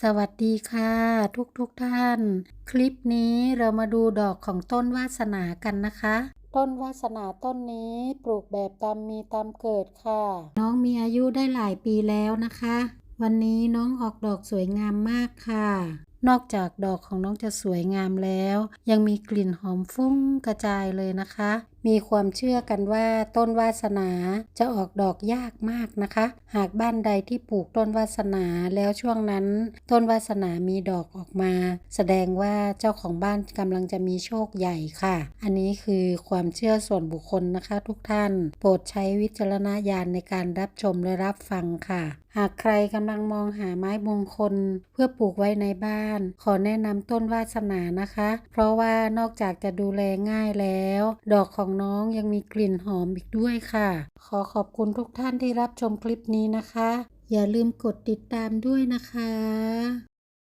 สวัสดีค่ะ ทุกทุกท่าน คลิปนี้เรามาดูดอกของต้นวาสนากันนะคะ ต้นวาสนาต้นนี้ปลูกแบบตามมีตามเกิดค่ะ น้องมีอายุได้หลายปีแล้วนะคะ วันนี้น้องออกดอกสวยงามมากค่ะ นอกจากดอกของน้องจะสวยงามแล้ว ยังมีกลิ่นหอมฟุ้งกระจายเลยนะคะ มีความเชื่อกันว่าต้นวาสนาจะออกดอกยากมากนะคะ หากบ้านใดที่ปลูกต้นวาสนาแล้วช่วงนั้น ต้นวาสนามีดอกออกมา แสดงว่าเจ้าของบ้านกำลังจะมีโชคใหญ่ค่ะ อันนี้คือความเชื่อส่วนบุคคลนะคะ ทุกท่าน โปรดใช้วิจารณญาณในการรับชมและรับฟังค่ะ หากใครกำลังมองหาไม้มงคล เพื่อปลูกไว้ในบ้าน ขอแนะนำต้นวาสนานะคะ เพราะว่านอกจากจะดูแลง่ายแล้ว ดอกของน้องยังมีกลิ่นหอมอีกด้วยค่ะ ขอขอบคุณทุกท่านที่รับชมคลิปนี้นะคะ อย่าลืมกดติดตามด้วยนะคะ